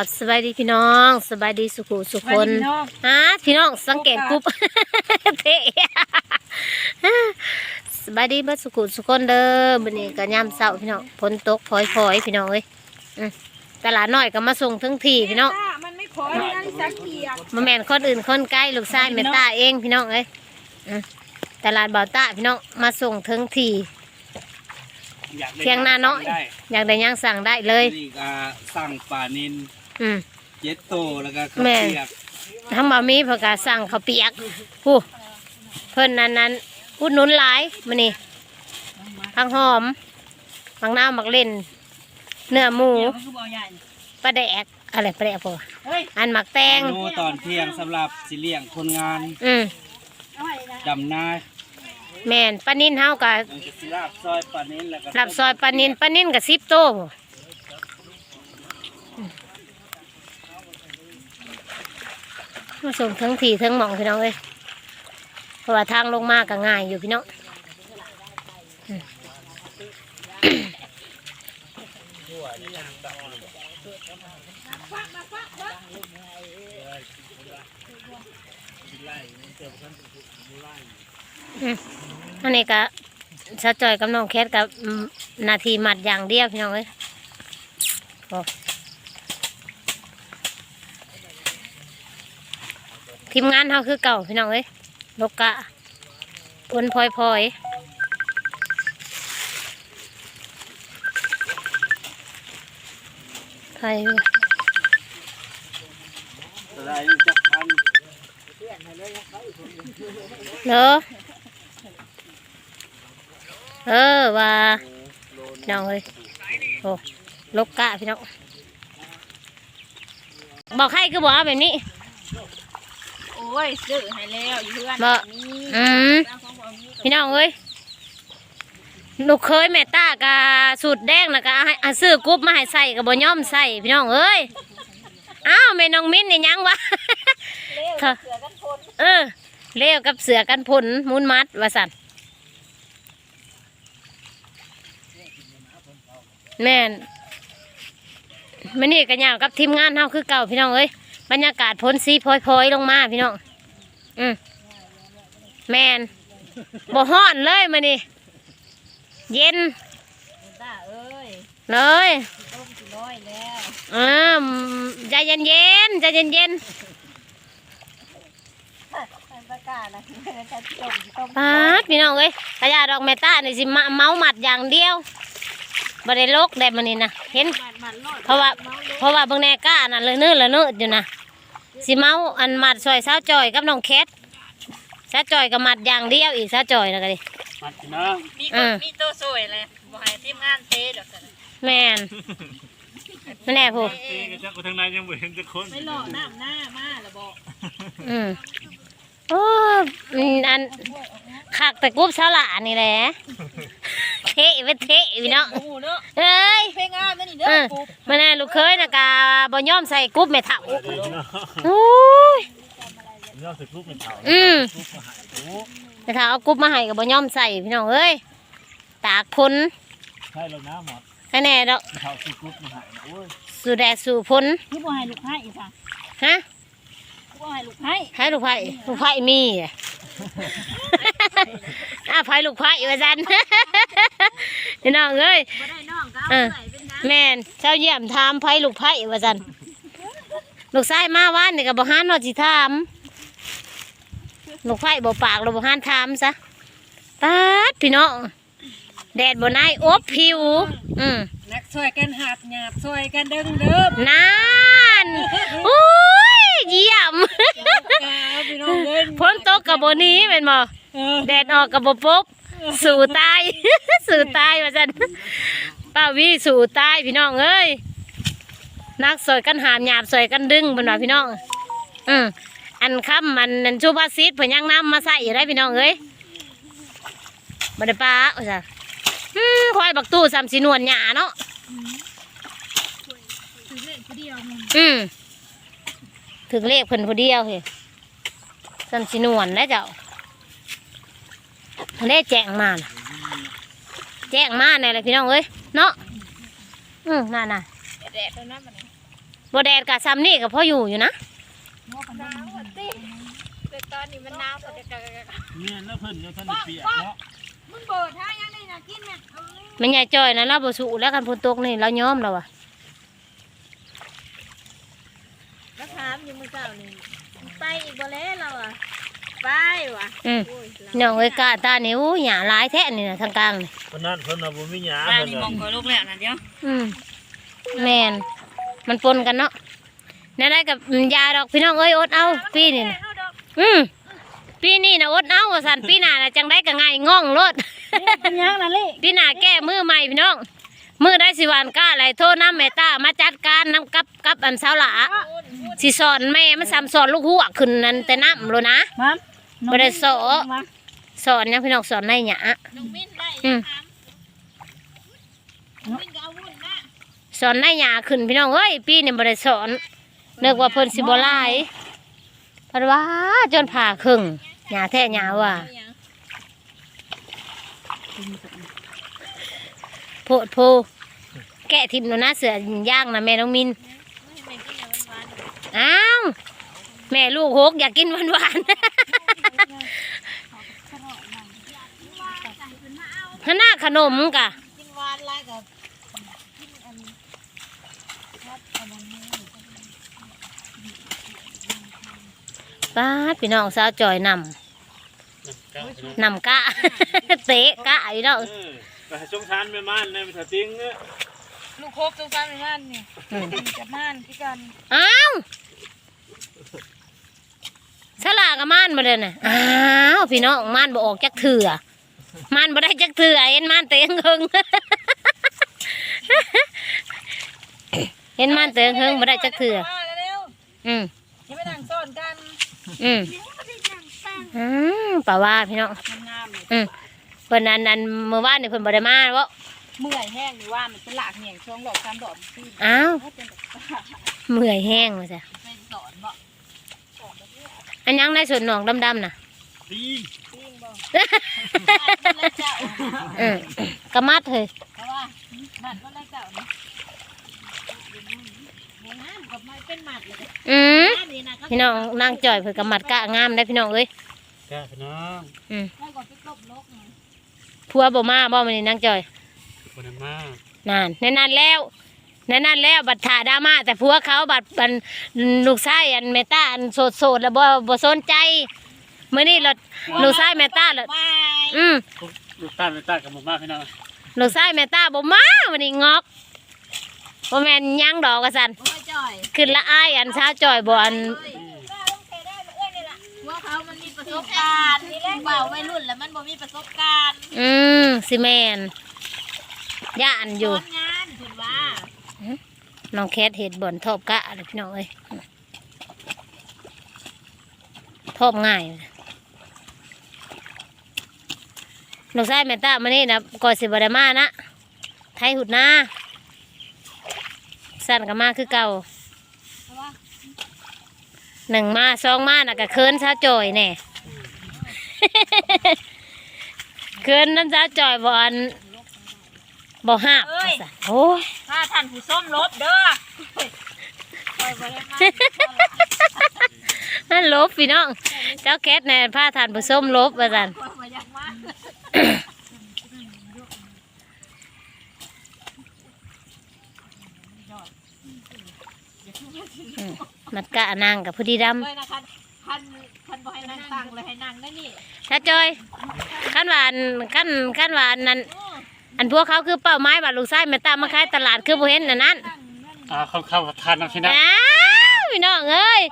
กับสบายดีพี่น้องสบายดีสุขุสุขคนพี่น้องฮะพี่น้องสังเกตกรุ๊ปเทสบายดีเบิดสุขุสุขคนเด้อบันนี้ก็ยามเช้าพี่น้องฝนตกพลอยๆพี่น้องเอ้ยอืมตลาดน้อยก็มาส่งทั้งทีพี่น้องมันไม่ขอให้นาฬิกาเกียร์มาแม่นคนอื่นคนใกล้ลูกชายแม่ตาเองพี่น้องเอ้ยอืมตลาดบ่าวตาพี่น้องมาส่งทั้งทีอยากได้เที่ยงหน้าน้อยได้อยากได้หยังสั่งได้เลยนี่ก็สั่งปลานิน อืมเจ็ดโตแล้วก็ข้าวแม่เปียกทำบะหมี่เพื่อกาสั่งข้าวเปียกผู้เพิ่นนั้นนั้นอุดหนุนหลายมานี่ผักหอมผักน้ำผักเล่น เนื้อหมูเดี๋ยวมันคือบ่อใหญ่ปลาแดกอะไรปลาแดกพอเฮ้ยอันหมักแตงเมนูตอนเที่ยงสำหรับสิเลี้ยงคนงาน อืมเอาไว้นะดำนาแม่นปลานินเฮากับมันก็สิลาบซอยปลานินแล้วก็ลับซอยปลานินปลานินกับซิปโต มาส่งทั้งทีทั้งหมองพี่น้องเอ้ยเพราะว่าทางลงมากก็ง่ายอยู่พี่น้องอืมอันนี้ก็สะจอยกับน้องแคทกับนาทีหมัดอย่างเดียวพี่น้องเอ้ยโอ้ ทีมงานเขาคือเก่าพี่น้องเอ้ยลกกะปนพลอยพลอยใครอะไรจักเนอะเออว่าน้องเอ้ยโอ้ลกกะพี่น้องบอกให้คือบอกแบบนี้ อ้ยซื้อให้แล้วอยู่เพื่อนบ่ นี่อืมตามของบ่มีพี่น้องเอ้ยลูกเคยแม่ตากะสูตรแดงนะกะให้อาซื้อกรุ๊บมาให้ใส่กับ่ย่อมใส่พี่น้องเอ้ยอ้าวแม่น้องมิ้นนี่ยังวะเธอเสือกันคนเออเลี้ยวกับเสือกันพลมุนมัดว่าสันแม่นมันนี่กันยาวกับทีมงานเฮาคือเก่าพี่น้องเอ้ย บรรยากาศพ้นสีพลอยๆลงมาพี่น้องอืมแม่นบ่ฮ้อนเลยมันนี่เย็นตาเอ้ยเลยต้มสิร้อยแล้วอ่าใจเย็นเย็นๆใจเย็นเย็นมันประกาศนะจะต้มต้มๆปาดพี่น้องเอ้ยกระยาดอกเมตานี่สิมาเมาหมัดอย่างเดียว บ่ได้ลกได้มันนี่นะเห็นมันมันรอดเพราะว่าเพราะว่าเบิ่งแน่ก้านั่นเลยเนื้อเลยเนื้ออยู่นะสิเมาอันหมัดซอยสาวจอยกับน้องแคทสาวจอยกับหมัดอย่างเดียวอีกสาวจอยนะก็ดิมัดพี่น้องมีอืมมีตัวสวยเลยบ่ให้ทีมงานเทเดี๋ยวกันแม่นไม่แน่ผู้เอ๊ะจักคนทางในยังบ่เห็นจักคนไม่หล่อน้ำหน้ามาแล้วบอกอืมโอ้อืมอันขักแต่กรุ๊บสาวหลานี่แหละ เทะไปเทะพี่น้องโอ้โหเนาะเอ้ยเพลงงานนั่นนี่เด้เอออปุ๊บมาแน่ลูกเคยนะกาบ่ยอมใส่กรุ๊บแม่เฒ่าโอ้ยยอดสิลูกเป็นเต่าอืมแม่เฒ่าเอากรุ๊บมาให้ก็บ่ยอมใส่พี่น้องเอ้ยตากพ้นใช่แล้วนะหมอแค่แน่ดอกเต่าสิกรุ๊ปมาให้โอ้ยสู่แดดสู่พ้นพี่บ่ให้ลูกให้อีกค่ะฮะพี่บ่ให้ลูกให้ให้ลูกไผ่ลูกไผ่มี อะอ้าวไผ่ลูกไผ่ว่าจันพี่น้องเอ้ยบ่ได้น้องก็เอเอาอไว้เป็นน้แม่นเจ้าเยี่ยมถามไผ่ลูกไผ่ว่าจันลูกชายมาว่านนี่ก็บ่ฮานเนอสิถามลูกไผ่บ่ปากเราบ่ฮานถามซะปาดพี่น้องแดดบ่นายอบผิว อืมำนักช่วยกันหาบหยาบช่วยกันดึงเด้อนานโอ้ยเยี่ยม กาวพี่น้องเอ้ยฝนตกกับบ่หนี้แม่นบ่เออ แดดออกกับบ่ปกสู่ตายสู่ตายว่าจันป้าวีสู่ตายพี่น้องเอ้ยนักสอยกันหามหยาบสอยกันดึงเป็นว่าพี่น้องอืมอันค่ำมันนันชูบาซิดเพิ่นยังน้ำมาใส่อยู่ได้พี่น้องเอ้ยบ่ไดปลาว่าซั่นอืมควายบักตู้ซ้ำสีนวลหยาเนาะอืมถึงเลขเพิ่นผู้เดียวเฮ้ซ้ำสีนวลแล้วเจ้า ได้แจ้งมาน่ะ แจ้งมาเนี่ยแหละพี่น้องเอ้ยเนาะอืมนั่นน่ะแดดแล้วนะบัดนี้บ่แดดกะซ้ำนี่ก็พออยู่อยู่นะแต่ตอนนี้มันหนาวแต่กะเนี่ยแล้วเพิ่นยังท่านได้เปียกเนาะมึงเปิดถ้ายังได้น่ะกินน่ะเอาเลยแม่ใหญ่จ้อยนะเราบ่สู้แล้วกันฝนตกนี่เรายอมแล้วอะแล้วถามอยู่มื้อเช้านี่ไปอีกบ่แล้วเราอะ ไปว่ะอืมโอ้ยน้องเอ้ยกะตานี่อู้หญ้าหลายแท้นี่น่ะทางกลางนี่เพราะนั้นเพิ่นน่ะบ่มีหยาร้านเพิ่นนี้มน่ะองก็ลูกแล้วนะเดี๋ยวอืมแม่นมันปนกันเนาะนั่นได้กับยาดอกพี่น้องเอ้ยอดเอาปีนี่น่ะอืมปีนี้น่ะอดเอาว่าซั่นปีหน้าน่ะจังได้ก็ง่ายง่องโลดเป็นยังน่ะลิพี่นาแก้มือใหม่พี่น้อง มือได้สิหวานก้าไหลโทษน้ำแม่ตามาจัดการน้ำกับกับอันเสาหละสิสอนแม่มันซ้ำสอนลูกหัวขึ้นนั่นแต่น้ำโลนะมัม บ่ได้สอนสอนยังพี่น้องสอนในหยาน้องมิ้นได้อืมถามน้องมิ้นก็เอาวุ่นนะสอนในหยาขึ้นพี่น้องเอ้ยปีนี้บ่ได้สอนนึกว่าเพิ่นสิบ่หลายเพราะว่าจนผ่าครึ่งหยาแท้หยาว่าโพดโพแกะทิมโนนะเสือย่างนะแม่น้องมินอ้าว แม่ลูกหกอยากกินหวานหวานๆ ฮะหน้าขนมกะกินหวานหลายกับป้าดพี่น้องสาวจอยนำนำกะ เตะกะอยู่เนาะเออไปให้สงสารแม่ม่านในภาษาติงเอ้อลูกโคกตรงกลางในบ้านนี่อืมจับม่านพี่กันอ้าวสลากกับม่านมาเลยน่ะอ้าวพี่น้องม่านบ่ออกจักเถื่อ ม่านบ่ได้จักเถื่อเห็นม่านเตะงเฮิงเห็นม่านเตะงเฮิงบ่ได้จักเถื่อมาเร็วอืมๆอย่าไปนั่งซ่อนกันอืมอืมป่าว่าพี่น้องมันงามเลยอืมเพิ่นนั้นนั้นเมื่อวานนี่เพิ่นบ่ได้มาบ่เมื่อยแห้งหรือว่ามันเป็นหลากแห้งช่วงดอกสามดอกที่อ้าวเขาเป็นแบบเมื่อยแห้งว่าจ้ะเป็นสอนบ่อันยังในส่วนหนองดำๆน่ะติ เลยเจ้าอืมกระมัดเฮ้ยเพราะว่าบ้านก็เลยเจ้านะโรงงานกับไม้เป็นหมัดเลยอืมบ้านนี่นะก็พี่น้องนางจ่อยเพิ่นกระมัดกะงามได้พี่น้องเอ้ยแกพี่น้องอืมไม่ก่อนไปกบนกไงผัวบ่มาบ่มื้อนี้นางจ่อยคนนั้นมานั่นในนั้นแล้วในนั้นแล้วบัดถ่าดราม่าแต่ผัวเขาบัดบันลูกชายอันเมตาอันโสดๆแล้วบ่บ่สนใจ มื้อนี้รถลูกชายเมตาแล้วไม่อืมลูกตาไม่ตากับหมู่มาพี่น้องลูกชายเมตาบ่มาวันนี้งอกบ่แม่นหยังดอกกะสันโอ้ยจ่อยขึ้นละอายอันเช้าจ่อยบ่อันว่าเขามันมีประสบการณ์เบาวัยรุ่นแล้วมันบ่มีประสบการณ์ อืมสิแม่นย่านอยู่สอนงานคุณว่าน้องแคทเห็ดบ่อนทอบกะเลยพี่น้องเอ้ยทอบง่ายลู กชายแม่ตามานี่นะก่อนสิบได้มานะไทยหุดหน้าสั่นกับมาคือเก่าหนึ่งมาสองมาน่ะก็เคินซาจอยแน่เคินนั่นซาจอยบ่อันบ่ห้าบว่าซั่นโอ้ยถ้าท่านผู้ส้มลบเด้อ ลบพี่น้อง เจ้าแคทในผ้าทานผสมลบว่าสันคอยบ่อยากมามัดกะนางกับผู้ดีดเลยนะคะท่านท่านบ่ให้นั่งตังเลยให้นั่งได้นี่ำถ้าจอยขั้นหวานขั้นขั้นหวานนั้นอันพวกเขาคือเป้าไม้บัดลูกไส้แม่ตามมาขายตลาดคือบ่เห็นอันนั้นอ่าเข้าเข้าทานน้ำพี่น้องอ้าวพี่น้องเอ้ย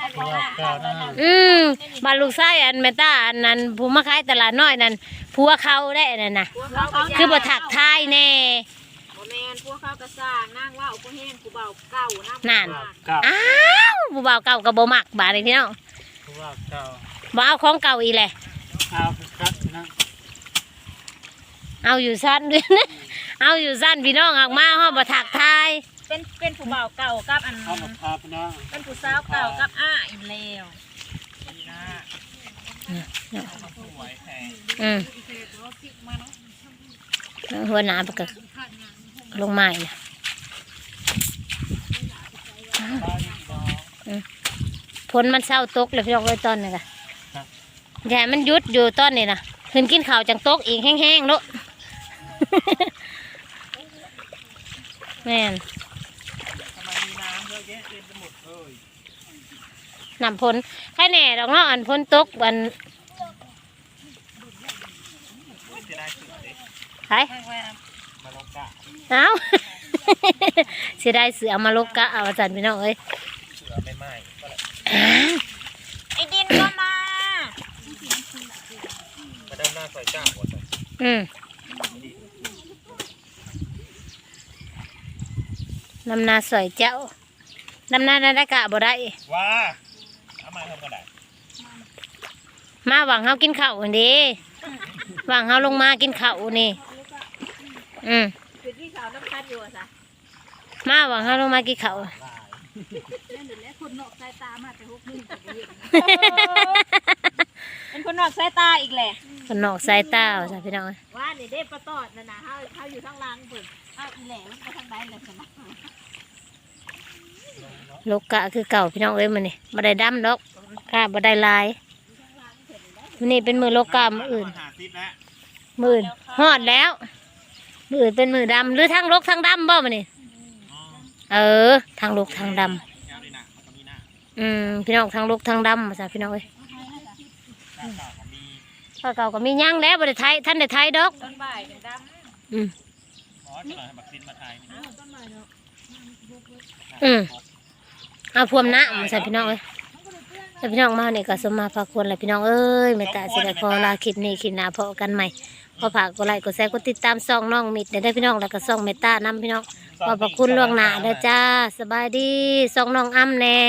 เก้าเก้าท่านใช่บ่ว่าเก้านะอืมบัดลูกไส้อันแม่ตาอันนั้นผู้มาขายตลาดน้อยนั้นผัวเขาได้นั่นน่ะพวกเขาก็คือบ่ถักทายแน่บ่แม่นพวกเขาก็สร้างนั่งว่าอุปแห้งกูเบาเก่านะนั่นเก้าอ้าวผู้บ่าวเก่ากับบ่มักบาดนี้พี่น้องเพราะว่าเก้าบ่เอาของเก่าอีแหละเอาครับพี่น้องเอาอยู่สั้นด้วยนะเอาอยู่สั้นพี่น้องออกมาห้องบ่ถักทายเป็นเป็นผู้เบาเก่ากับอันเอามาพาพี่น้องเป็นผู้สาวเก่ากับอ้า อีเลวอืมหัวหนาปกลงใหม่นะฝนมันเศร้าตกเลยพี่น้องเอ้ยตอนนี้ค่ะอย่าให้มันหยุดอยู่ตอนนี้นะขึ้นกินข้าวจังตกอีกแห้งๆลูกแม่นทำไมมีน้ำเยอะแยะเต็มไปหมดเลย น้ำฝนแค่แหน่ดอกเนาะอันฝนตกอันเสียดายเสือเด็กไผมาลงกะเอ้าเสียดายเสือมาลกกะเอาอาจารย์พี่น้องเอ้ยเสือไม่ไหม้ก็เลยไอ้ดินก็มามาด้านหน้าซอยเก้าหมดเลยอืมนำนาสอยเจ้านำนาได้กะบ่ได้ว้าเอามาทำกันได้ มาหวังเฮากินข้าวอันนี้หวังเฮาลงมากินข้าวนี่ อืมคือที่เขาน้ำคัดอยู่อะจ้ะมาหวังเฮาลงมากินข้าวเป็นคนนอกสายตาอีกแหละคนนอกสายตาเอาจ้ะพี่น้องว่านี่เด้ปลาตอดน่ะนะเขาเขาอยู่ข้างล่างปุ่นเอาอีแหล่มันไปทางใดเลยสินะลกกะคือเก่าพี่น้องเอ้ยมันนี่บ่ได้ดำดอกกะบ่ได้ลาย มันนี่เป็นมือลกกะมืออื่น หาซิปแล้วมืออื่นฮอดแล้ว มืออื่นเป็นมือดำหรือทั้งลกทั้งดำบ่มันนี่อ๋อเออทั้งลกทั้งดยาวเลยนะมันก็มีหน้าำอืมพี่น้องทั้งลกทั้งดำมาจ้ะพี่น้องเอ้ยหน้าเก่าก็มีข้าวเก่าก็มีย่างแล้วบ่ได้ไทยท่านได้ไทยดอกต้นบ่ายเป็นดอืมอ๋อจะหน่อยให้บักซินมาถ่ายนี่ำต้นบ่ายเนาะอืม เอาพวมน้ำมาใส่พี่น้องเอ้ย แล้วพี่น้องมาเนี่ยก็สมมาพาควรแหละพี่น้องเอ้ยไม่ตาสิได้พอลาคลิปนี้คลิปหน้าพอกันใหม่พอฝากกดไลค์กดแชร์กดติดตามซ่องน้องมิดเด้ได้พี่น้องแล้วก็ซ่องเมตตานํพี่น้องขอบพระคุณล่วงหน้าเด้อจ้าสบายดีซ่องน้องอ้ำแน่